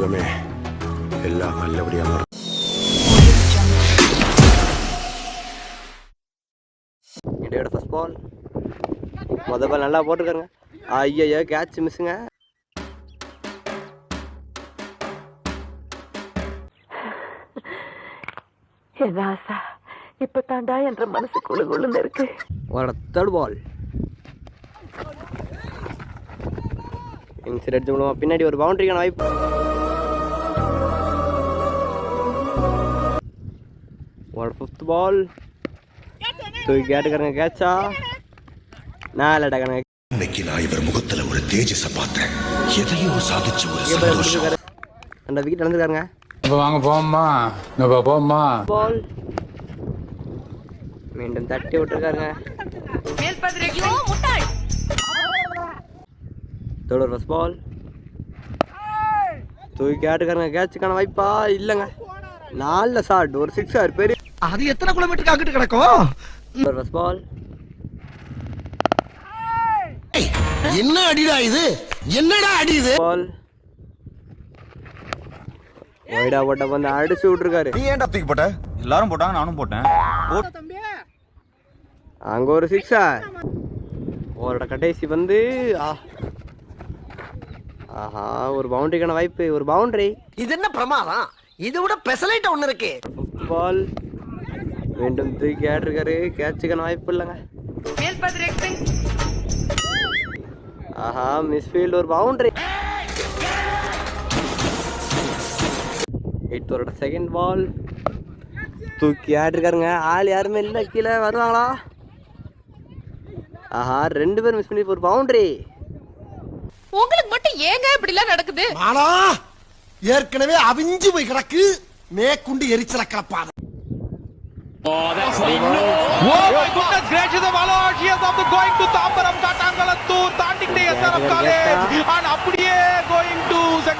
தெய்வமே எல்லாம் நல்லபடியாக நடக்கும். இடையோட ஃபர்ஸ்ட் பால் மொதல் பால் நல்லா போட்டுருக்காருங்க ஐயோ கேட்ச் மிஸ்ஸுங்க என் ராசா இப்ப தாண்டா என்ற மனசு குழு குழுன்னு இருக்கு ஒரு தேர்ட் பால் இன்சைட் விடுவோம் பின்னாடி ஒரு பவுண்டரிக்கான வாய்ப்பு ஒரு ஃபிஃப்த் பால் தூக்கி கேட்டுக்காரங்க கேட்சா. நாலு அடக்காரங்க இன்னைக்கு நான் இவர் முகத்துல ஒரு தேஜஸ பார்த்தேன். எதையோ சாதிச்ச ஒரு சந்தோஷம். ரெண்டு விக்கெட் இழந்துருக்காருங்க இப்ப வாங்க போம்மா இப்ப போம்மா பால் மீண்டும் தட்டி விட்டுருக்காருங்க. தொடர் ஃபஸ்ட் பால் தூக்கி ஆட்டுக்காரங்க கேட்சுக்கான வாய்ப்பா. இல்லைங்க. நாலு ஷாட் ஒரு சிக்ஸ் ஆர் பெரிய அது எத்தனை கிலோமீட்டருக்கு அங்கிட்டு கிடக்கும்? பால் என்ன அடிடா இது? என்னடா அடி இது? பால் ஒய்டா போட்ட வந்து அடிச்சு விட்டுருக்காரு. நீ ஏன்டா தூக்கி போட்ட? எல்லாரும் போட்டாங்க நானும் போட்டேன். அங்க ஒரு சிக்ஸா ஓரோட கடைசி வந்து. ஆஹா ஒரு பவுண்டரிக்கான வாய்ப்பு ஒரு பவுண்டரி இது என்ன பிரமாதம்? இது விட பெசலைட் ஒண்ணு இருக்கு. பால் மீண்டும் தூக்கி ஆட்டிருக்காரு. கேட்சுக்கான வாய்ப்பு இல்லைங்க. ஆஹா மிஸ்ஃபீல்ட் ஒரு பவுண்டரி எயிட்டோட செகண்ட் பால் தூக்கி ஆட்டிருக்காருங்க. ஆள் யாருமே இல்லை. கீழே வருவாங்களா? ஆஹா ரெண்டு பேரும் மிஸ் பண்ணி ஒரு பவுண்டரி உங்களுக்கு மட்டும் ஏங்க இப்படி எல்லாம் நடக்குது? ஆனா ஏற்கனவே அவிஞ்சு போய் கிடக்கு. மேற்குண்டு எரிச்சல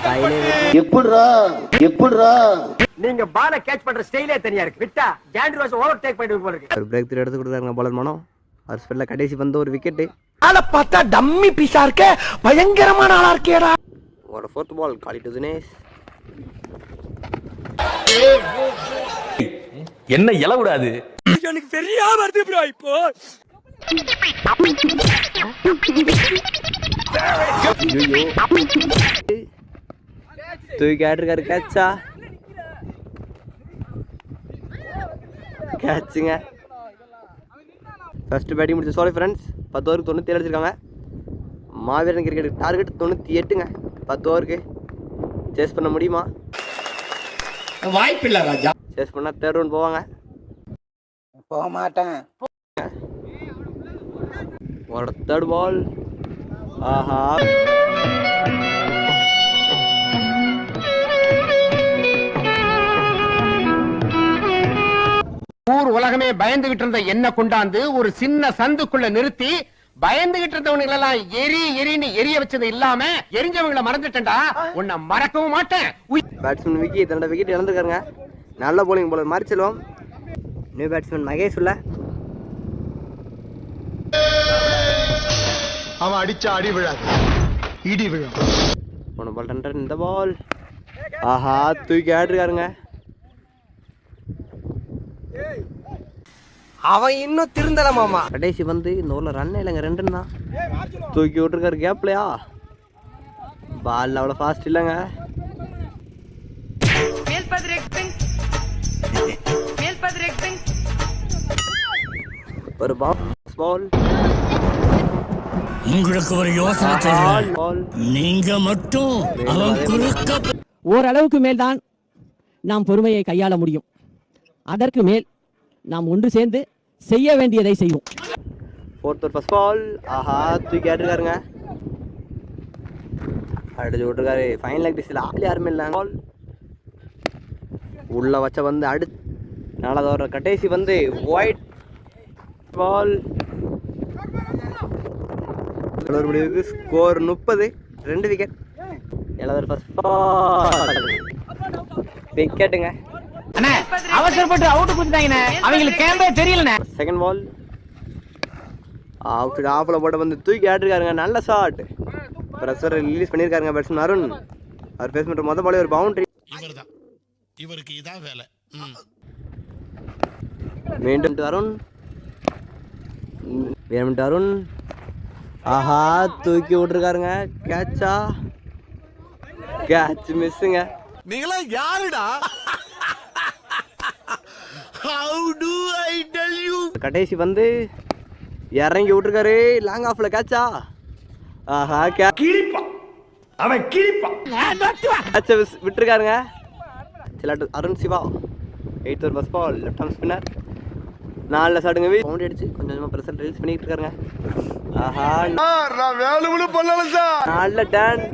கிளப்பாது நீங்க பால கேட்ச் பண்ற ஸ்டைலே தனியா இருக்கு விட்டா ஜாண்டி ரோஸ் ஓவர் டேக் பண்ணிட்டு போல இருக்கு. ஒரு பிரேக் த்ரூ எடுத்து கொடுக்குறாங்க பாலர் மனம் அவர் ஸ்பெல்ல கடைசி வந்து ஒரு விக்கெட்டு ஆளை பார்த்தா டம்மி பீஸா இருக்க. பயங்கரமான ஆளா இருக்கேடா. ஒரு ஃபோர்த் பால் காலி டு தினேஷ் என்ன இல விடாது தூக்கி ஆட்டிருக்காரு கேட்சா கேட்சுங்க ஃபர்ஸ்ட் பேட்டிங் முடிச்ச சோலை ஃப்ரெண்ட்ஸ் பத்து ஓவருக்கு தொண்ணூற்றி ஏழு அடிச்சிருக்காங்க. மாவீரன் கிரிக்கெட் டார்கெட் தொண்ணூற்றி எட்டுங்க. பத்து ஓவருக்கு சேஸ் பண்ண முடியுமா? வாய்ப்பில்லை ராஜா. சேஸ் பண்ணால் தேர்ட் ரவுண்ட் போவாங்க. போக மாட்டேன் ஒரு தேர்ட் பால் ஆஹா. ஊர் உலகமே பயந்துகிட்டு இருந்த என்ன கொண்டாந்து ஒரு சின்ன சந்துக்குள்ள நிறுத்தி பயந்துகிட்டு இருந்தவனுங்க எல்லாம் எரி எரின்னு எரிய வச்சது இல்லாம எரிஞ்சவங்களை மறந்துட்டேன்டா. உன்னை மறக்கவும் மாட்டேன். பேட்ஸ்மேன் விக்கி தன்னோட விக்கெட் இழந்துருக்காருங்க. நல்ல போலிங் போலர் மாதிரி செல்வம். நியூ பேட்ஸ்மேன் மகேஷ் உள்ள. அவன் அடிச்சா அடி விழாது. இடி விழும். போன பால் ரன் இந்த பால் ஆஹா தூக்கி ஆடிருக்காருங்க அவன் இன்னும் திருந்தல மாமா. கடைசி வந்து இந்த ஊரில் ரன் இல்லைங்க ரெண்டு தான். தூக்கி விட்டுருக்காரு கேப்லையா பால் அவ்வளோ ஃபாஸ்ட் இல்லைங்க. ஒரு பால் பால் உங்களுக்கு ஒரு யோசனை சொல்றேன் பால் நீங்க மட்டும் அவன் குறுக்க ஓரளவுக்கு மேல்தான் நாம் பொறுமையை கையாள முடியும். அதற்கு மேல் நாம் ஒன்று சேர்ந்து செய்ய வேண்டியதை செய்வோம். ஃபோர்த் ஒரு ஃபர்ஸ்ட் பால் ஆஹா தூக்கி ஆட்டிருக்காருங்க. அடிச்சு விட்டுருக்காரு. ஃபைனல் லைக் டிஸ்டில் ஆள் யாருமே இல்லை. பால் உள்ள வச்ச வந்து அடி நாலாவது கடைசி வந்து ஒயிட் பால். முடிவுக்கு ஸ்கோர் முப்பது ரெண்டு விக்கெட் ஏழாவது ஃபர்ஸ்ட் பால் விக்கெட்டுங்க அவசரப்பட்டு அவுட் கொடுத்தாங்கண்ணே அவங்களுக்கு கேம்பே தெரியலண்ணே. செகண்ட் பால் அவுட் ஆஃபில் போட்ட வந்து தூக்கி ஆட்டிருக்காருங்க நல்ல ஷாட் ப்ரெஷர் ரிலீஸ் பண்ணியிருக்காருங்க பேட்ஸ்மேன் அருண். அவர் ஃபேஸ் பண்ணுற மொதல் பாலே ஒரு பவுண்டரி இவருக்கு இதான் வேலை. மீண்டும் அருண். வேணும்ட்டு அருண். ஆஹா தூக்கி விட்டுருக்காருங்க. கேட்சா கேட்ச் மிஸ்ஸுங்க நீங்களா யாருடா? How do I tell you கடைசி வந்து இறங்கி விட்டுருக்காரு. லாங் ஆஃப்ல கேட்சா ஆஹா கே அவன் கிழிப்பான் கேட்ச விட்டுருக்காருங்க. சிலாட்டு அருண் சிவா. எயித் ஒரு பஸ் பால் லெஃப்ட் ஆர்ம் ஸ்பின்னர் நாலில் சாடுங்க பவுண்ட் அடிச்சு கொஞ்சம் கொஞ்சமாக ப்ரெசன்ட் ரீல்ஸ் பண்ணிட்டு இருக்காருங்க. ஆஹா நான் வேலுமனு பண்ணல சார். நல்ல டன்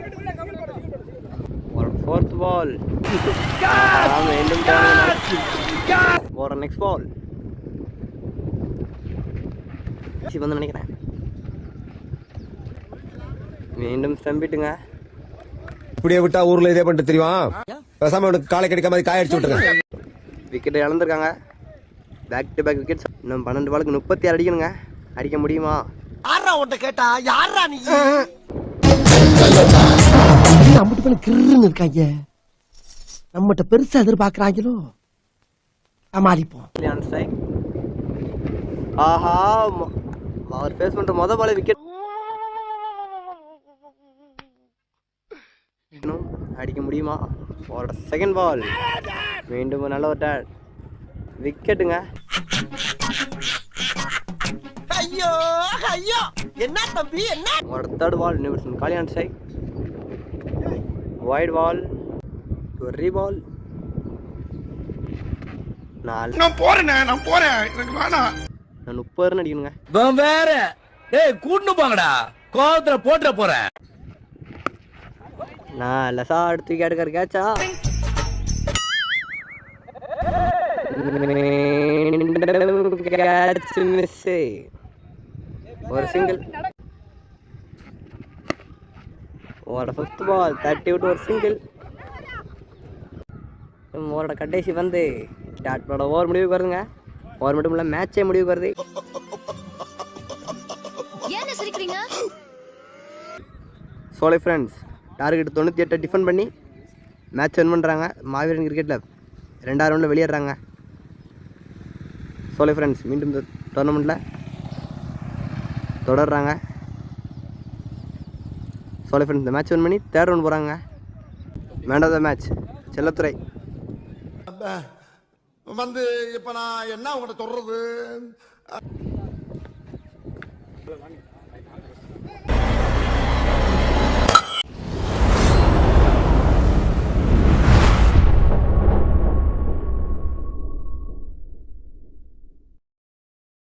ஒரு ஃபோர்த் பால் மீண்டும் ஒரு நெக்ஸ்ட் பால் வந்து நினைக்கிறேன். மீண்டும் ஸ்டம்பிட்டுங்க. இப்படியே விட்டா ஊர்ல இதே பண்ணிட்டு தெரியுமா பேசாம காலை கிடைக்காம மாதிரி காய அடிச்சு விட்டுருங்க. விக்கெட் இழந்திருக்காங்க. பேக் டு பேக் விக்கெட்ஸ் இன்னும் பன்னெண்டு பாலுக்கு முப்பத்தி ஆறு அடிக்கணுங்க. அடிக்க முடியுமா? யாரா உன்ட்ட கேட்டா? யாரா நீ? அம்பிட்டு பண்ண கிருன்னு இருக்காங்க? நம்மகிட்ட பெருசா எதிர்பார்க்கறாங்களோ? சமாளிப்போம். ஆஹா அவர் ஃபேஸ் பண்ற முத பாலே விக்கெட் அடிக்க முடியுமா? ஒரு செகண்ட் பால் மீண்டும் நல்ல ஒரு டேட் விக்கெட்டுங்க. ஐயோ ஐயோ. என்ன தம்பி என்ன? ஒரு தேர்ட் பால் நிமிஷம் காலி ஆன் ஸ்ட்ரைக் வைட் பால் ஒரு ரீபால் நாலு. நான் போறேனே நான் போறேன். எனக்கு வேணாம். நான் முப்பது ரன் அடிக்கணுங்க. வேற. ஏய் கூட்டு போங்கடா. கோவத்துல போட்டுற போறேன். நான் லசா அடுத்து கேட்டுக்காரு கேட்சா. ஒரு சிங்கிள் ஒரு ஃபிஃப்த் பால் தட்டி விட்டு ஒரு சிங்கிள் ஓரோட கடைசி வந்து டாட்டோட ஓவர் முடிவுக்கு வருதுங்க. ஓவர் மட்டும் இல்லை மேட்சே முடிவுக்கு வருது. சோலை ஃப்ரெண்ட்ஸ் டார்கெட் தொண்ணூற்றி எட்டை டிஃபன் பண்ணி மேட்ச் வின் பண்ணுறாங்க மாவீரன் கிரிக்கெட்டில் ரெண்டாவது ரவுண்டில் வெளியேறாங்க. சோலை ஃப்ரெண்ட்ஸ் மீண்டும் இந்த டோர்னமெண்ட்டில் தொடர்றாங்க. சோலை ஃப்ரெண்ட்ஸ் இந்த மேட்ச் ஒன் பண்ணி தேர்ட் ரவுண்ட் போகிறாங்க man of the match Chelladurai. வந்து இப்போ நான் என்ன உங்கள்கிட்ட தொடர்றது